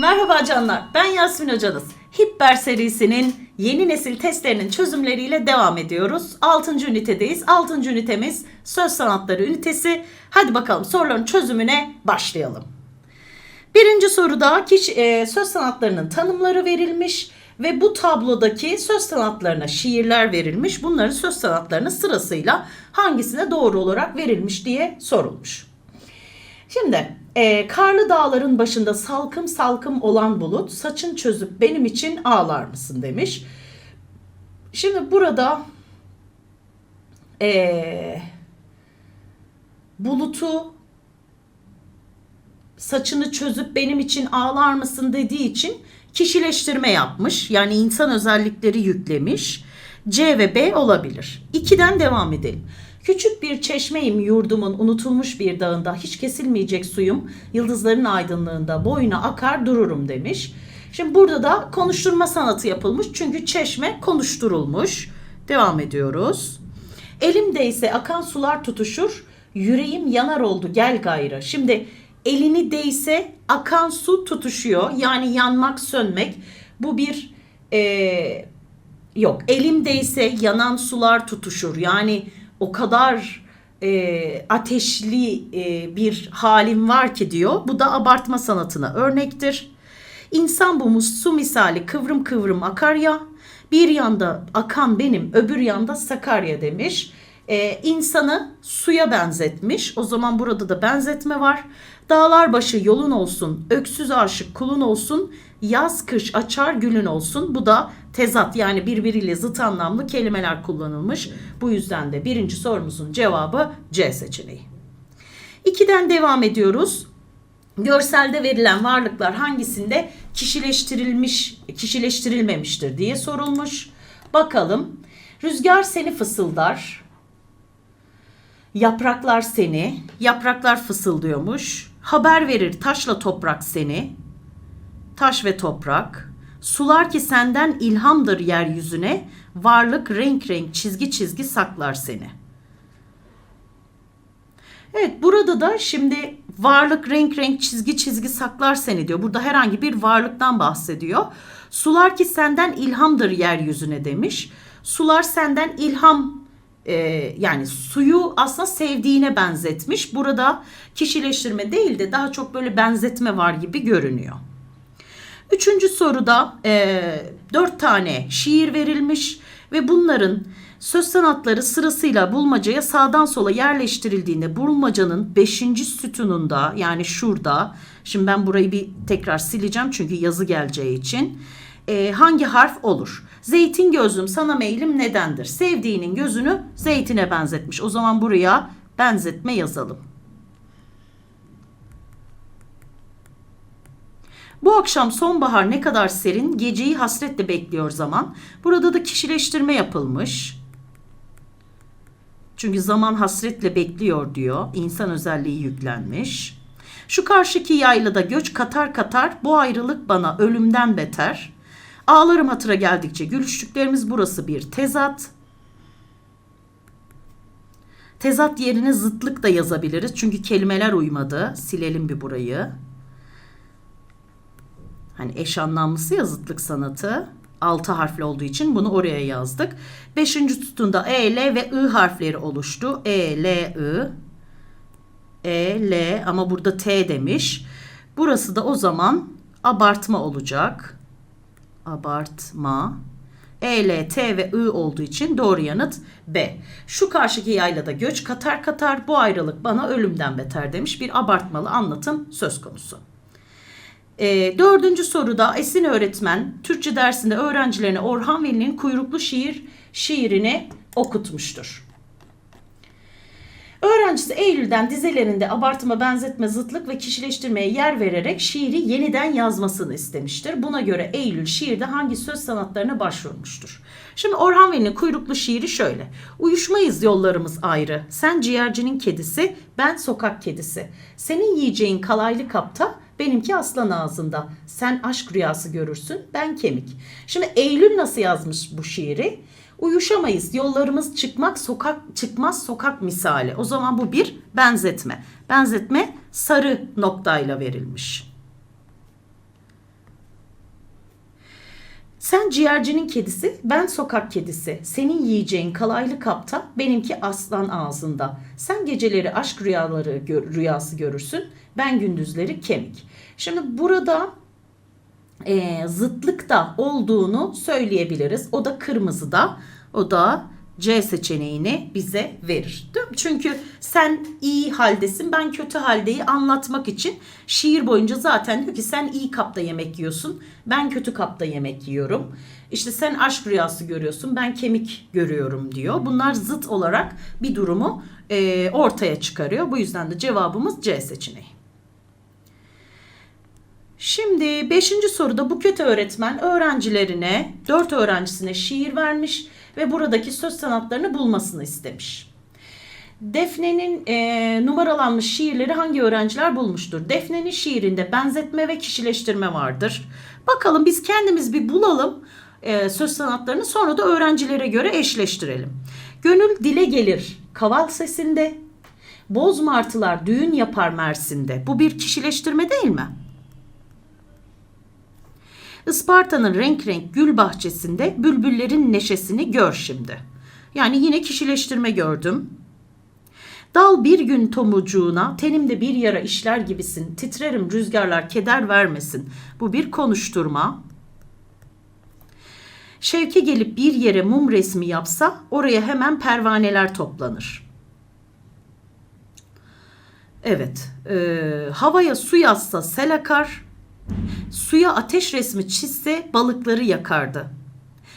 Merhaba canlar, ben Yasmin Hocanız. Hipper serisinin yeni nesil testlerinin çözümleriyle devam ediyoruz. 6. ünitedeyiz. 6. ünitemiz söz sanatları ünitesi. Hadi bakalım soruların çözümüne başlayalım. Birinci soruda kişi, e, söz sanatlarının tanımları verilmiş ve bu tablodaki söz sanatlarına şiirler verilmiş. Bunların söz sanatlarının sırasıyla hangisine doğru olarak verilmiş diye sorulmuş. Şimdi e, karlı dağların başında salkım salkım olan bulut saçın çözüp benim için ağlar mısın demiş. Şimdi burada e, bulutu saçını çözüp benim için ağlar mısın dediği için kişileştirme yapmış. Yani insan özellikleri yüklemiş. C ve B olabilir. 2'den devam edelim. Küçük bir çeşmeyim yurdumun unutulmuş bir dağında hiç kesilmeyecek suyum yıldızların aydınlığında boyuna akar dururum demiş. Şimdi burada da konuşturma sanatı yapılmış çünkü çeşme konuşturulmuş. Devam ediyoruz. Elimde ise akan sular tutuşur, yüreğim yanar oldu gel gayrı. Şimdi elini değse akan su tutuşuyor. Yani yanmak, sönmek. Bu bir eee Yok elimdeyse yanan sular tutuşur. Yani o kadar e, ateşli e, bir halim var ki diyor. Bu da abartma sanatına örnektir. İnsan bu su misali kıvrım kıvrım akar ya. Bir yanda akan benim öbür yanda Sakarya demiş. E, insanı suya benzetmiş. O zaman burada da benzetme var. Dağlar başı yolun olsun, öksüz aşık kulun olsun, yaz kış açar gülün olsun. Bu da tezat yani birbiriyle zıt anlamlı kelimeler kullanılmış. Bu yüzden de birinci sorumuzun cevabı C seçeneği. İkiden devam ediyoruz. Görselde verilen varlıklar hangisinde kişileştirilmiş, kişileştirilmemiştir diye sorulmuş. Bakalım. Rüzgar seni fısıldar. Yapraklar seni, yapraklar fısıldıyormuş. Haber verir taşla toprak seni. Taş ve toprak. Sular ki senden ilhamdır yeryüzüne. Varlık renk renk çizgi çizgi saklar seni. Evet burada da şimdi varlık renk renk çizgi çizgi saklar seni diyor. Burada herhangi bir varlıktan bahsediyor. Sular ki senden ilhamdır yeryüzüne demiş. Sular senden ilham e, yani suyu aslında sevdiğine benzetmiş. Burada kişileştirme değil de daha çok böyle benzetme var gibi görünüyor. Üçüncü soruda e, dört tane şiir verilmiş ve bunların söz sanatları sırasıyla bulmacaya sağdan sola yerleştirildiğinde bulmacanın beşinci sütununda yani şurada şimdi ben burayı bir tekrar sileceğim çünkü yazı geleceği için e, hangi harf olur? Zeytin gözlüm sana meylim nedendir? Sevdiğinin gözünü zeytine benzetmiş. O zaman buraya benzetme yazalım. Bu akşam sonbahar ne kadar serin, geceyi hasretle bekliyor zaman. Burada da kişileştirme yapılmış. Çünkü zaman hasretle bekliyor diyor. İnsan özelliği yüklenmiş. Şu karşıki yaylada göç katar katar, bu ayrılık bana ölümden beter. Ağlarım hatıra geldikçe gülüştüklerimiz burası bir tezat. Tezat yerine zıtlık da yazabiliriz. Çünkü kelimeler uymadı. Silelim bir burayı. Hani eş anlamlısı ya zıtlık sanatı. Altı harfli olduğu için bunu oraya yazdık. Beşinci sütunda E, L ve I harfleri oluştu. E, L, I. E, L ama burada T demiş. Burası da o zaman abartma olacak. Abartma. E, L, T ve I olduğu için doğru yanıt B. Şu karşıki yaylada göç katar katar bu ayrılık bana ölümden beter demiş. Bir abartmalı anlatım söz konusu. E, dördüncü soruda Esin öğretmen Türkçe dersinde öğrencilerine Orhan Veli'nin kuyruklu şiir şiirini okutmuştur. Öğrencisi Eylül'den dizelerinde abartıma, benzetme, zıtlık ve kişileştirmeye yer vererek şiiri yeniden yazmasını istemiştir. Buna göre Eylül şiirde hangi söz sanatlarına başvurmuştur? Şimdi Orhan Veli'nin kuyruklu şiiri şöyle. Uyuşmayız yollarımız ayrı. Sen ciğercinin kedisi, ben sokak kedisi. Senin yiyeceğin kalaylı kapta, benimki aslan ağzında. Sen aşk rüyası görürsün, ben kemik. Şimdi Eylül nasıl yazmış bu şiiri? Uyuşamayız. Yollarımız çıkmak sokak çıkmaz sokak misali. O zaman bu bir benzetme. Benzetme sarı noktayla verilmiş. Sen ciğercinin kedisi, ben sokak kedisi. Senin yiyeceğin kalaylı kapta, benimki aslan ağzında. Sen geceleri aşk rüyaları rüyası görürsün, ben gündüzleri kemik. Şimdi burada e, zıtlık da olduğunu söyleyebiliriz. O da kırmızıda. O da C seçeneğini bize verir. Değil mi? Çünkü sen iyi haldesin, ben kötü haldeyi anlatmak için şiir boyunca zaten diyor ki sen iyi kapta yemek yiyorsun, ben kötü kapta yemek yiyorum. İşte sen aşk rüyası görüyorsun, ben kemik görüyorum diyor. Bunlar zıt olarak bir durumu e, ortaya çıkarıyor. Bu yüzden de cevabımız C seçeneği. Şimdi 5. soruda bu kötü öğretmen öğrencilerine, 4 öğrencisine şiir vermiş ve buradaki söz sanatlarını bulmasını istemiş. Defne'nin e, numaralanmış şiirleri hangi öğrenciler bulmuştur? Defne'nin şiirinde benzetme ve kişileştirme vardır. Bakalım biz kendimiz bir bulalım e, söz sanatlarını sonra da öğrencilere göre eşleştirelim. Gönül dile gelir kaval sesinde, boz martılar düğün yapar Mersin'de. Bu bir kişileştirme değil mi? Isparta'nın renk renk gül bahçesinde bülbüllerin neşesini gör şimdi. Yani yine kişileştirme gördüm. Dal bir gün tomucuğuna, tenimde bir yara işler gibisin, titrerim rüzgarlar keder vermesin. Bu bir konuşturma. Şevki gelip bir yere mum resmi yapsa, oraya hemen pervaneler toplanır. Evet, e, havaya su yazsa sel akar, Suya ateş resmi çizse balıkları yakardı.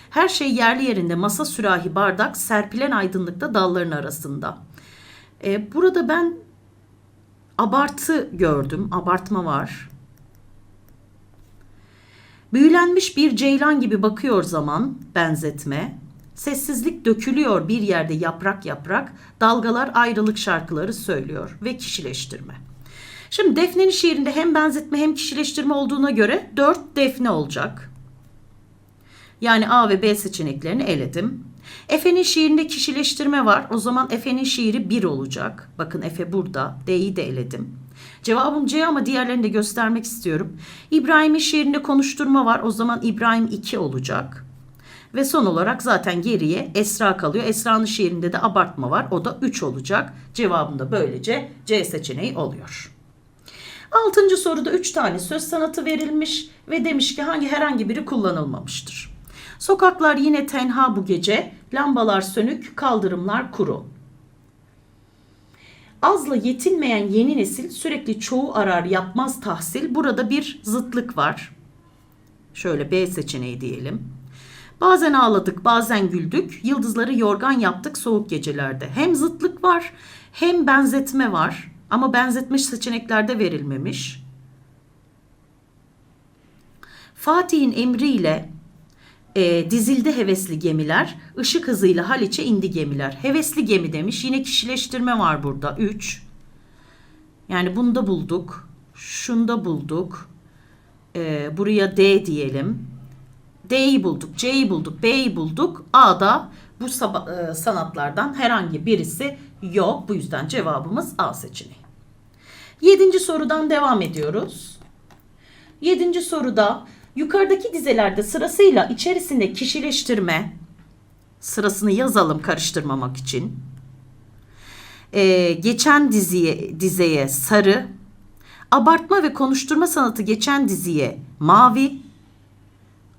Her şey yerli yerinde masa sürahi bardak serpilen aydınlıkta dalların arasında. Ee, burada ben abartı gördüm. Abartma var. Büyülenmiş bir ceylan gibi bakıyor zaman benzetme. Sessizlik dökülüyor bir yerde yaprak yaprak. Dalgalar ayrılık şarkıları söylüyor ve kişileştirme. Şimdi Defne'nin şiirinde hem benzetme hem kişileştirme olduğuna göre 4 Defne olacak. Yani A ve B seçeneklerini eledim. Efe'nin şiirinde kişileştirme var. O zaman Efe'nin şiiri 1 olacak. Bakın Efe burada. D'yi de eledim. Cevabım C ama diğerlerini de göstermek istiyorum. İbrahim'in şiirinde konuşturma var. O zaman İbrahim 2 olacak. Ve son olarak zaten geriye Esra kalıyor. Esra'nın şiirinde de abartma var. O da 3 olacak. Cevabım da böylece C seçeneği oluyor. Altıncı soruda üç tane söz sanatı verilmiş ve demiş ki hangi herhangi biri kullanılmamıştır. Sokaklar yine tenha bu gece, lambalar sönük, kaldırımlar kuru. Azla yetinmeyen yeni nesil sürekli çoğu arar yapmaz tahsil. Burada bir zıtlık var. Şöyle B seçeneği diyelim. Bazen ağladık, bazen güldük. Yıldızları yorgan yaptık soğuk gecelerde. Hem zıtlık var, hem benzetme var. Ama benzetme seçeneklerde verilmemiş. Fatih'in emriyle e, dizildi hevesli gemiler, ışık hızıyla Haliç'e indi gemiler. Hevesli gemi demiş. Yine kişileştirme var burada. 3. Yani bunu da bulduk. Şunda bulduk. E, buraya D diyelim. D'yi bulduk, C'yi bulduk, B'yi bulduk. A'da bu e, sanatlardan herhangi birisi yok. Bu yüzden cevabımız A seçeneği. Yedinci sorudan devam ediyoruz. Yedinci soruda yukarıdaki dizelerde sırasıyla içerisinde kişileştirme sırasını yazalım karıştırmamak için. Ee, geçen diziye dizeye sarı, abartma ve konuşturma sanatı geçen diziye mavi,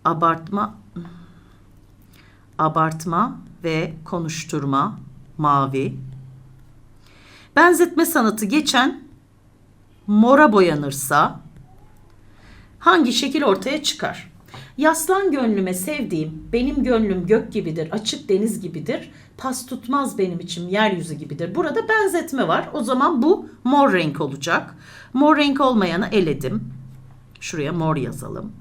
abartma abartma ve konuşturma mavi. Benzetme sanatı geçen mora boyanırsa hangi şekil ortaya çıkar? Yaslan gönlüme sevdiğim, benim gönlüm gök gibidir, açık deniz gibidir, pas tutmaz benim içim yeryüzü gibidir. Burada benzetme var. O zaman bu mor renk olacak. Mor renk olmayanı eledim. Şuraya mor yazalım.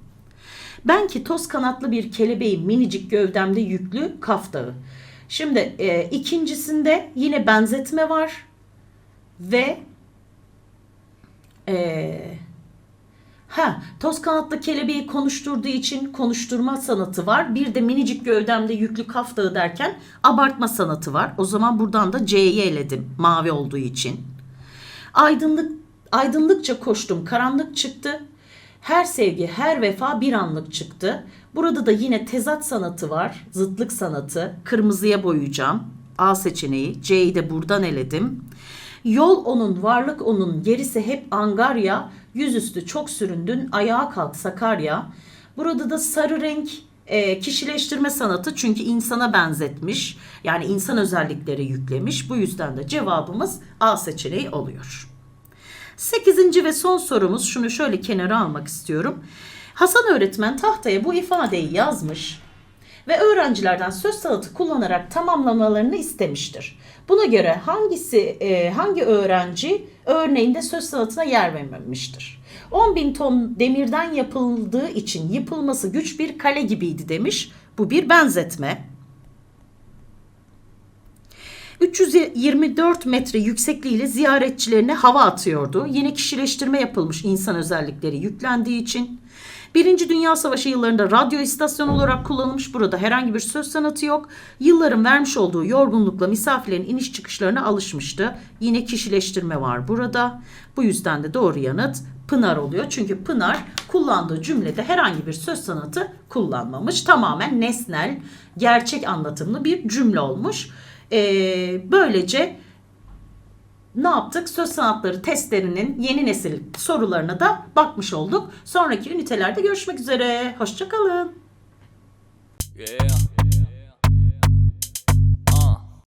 Ben ki toz kanatlı bir kelebeğim minicik gövdemde yüklü kaftağı. Şimdi e, ikincisinde yine benzetme var ve e, Ha, toz kanatlı kelebeği konuşturduğu için konuşturma sanatı var. Bir de minicik gövdemde yüklü kaftağı derken abartma sanatı var. O zaman buradan da C'yi eledim mavi olduğu için. Aydınlık aydınlıkça koştum, karanlık çıktı. Her sevgi, her vefa bir anlık çıktı. Burada da yine tezat sanatı var, zıtlık sanatı. Kırmızıya boyayacağım. A seçeneği. C'yi de buradan eledim. Yol onun, varlık onun, gerisi hep angarya. Yüzüstü çok süründün, ayağa kalk Sakarya. Burada da sarı renk e, kişileştirme sanatı çünkü insana benzetmiş. Yani insan özellikleri yüklemiş. Bu yüzden de cevabımız A seçeneği oluyor. Sekizinci ve son sorumuz şunu şöyle kenara almak istiyorum. Hasan öğretmen tahtaya bu ifadeyi yazmış ve öğrencilerden söz sanatı kullanarak tamamlamalarını istemiştir. Buna göre hangisi e, hangi öğrenci örneğinde söz sanatına yer vermemiştir? 10 bin ton demirden yapıldığı için yıpılması güç bir kale gibiydi demiş. Bu bir benzetme. 324 metre yüksekliğiyle ziyaretçilerine hava atıyordu. Yine kişileştirme yapılmış insan özellikleri yüklendiği için. Birinci Dünya Savaşı yıllarında radyo istasyon olarak kullanılmış. Burada herhangi bir söz sanatı yok. Yılların vermiş olduğu yorgunlukla misafirlerin iniş çıkışlarına alışmıştı. Yine kişileştirme var burada. Bu yüzden de doğru yanıt Pınar oluyor. Çünkü Pınar kullandığı cümlede herhangi bir söz sanatı kullanmamış. Tamamen nesnel, gerçek anlatımlı bir cümle olmuş. Ee, böylece ne yaptık? Söz sanatları testlerinin yeni nesil sorularına da bakmış olduk. Sonraki ünitelerde görüşmek üzere. Hoşçakalın. Yeah.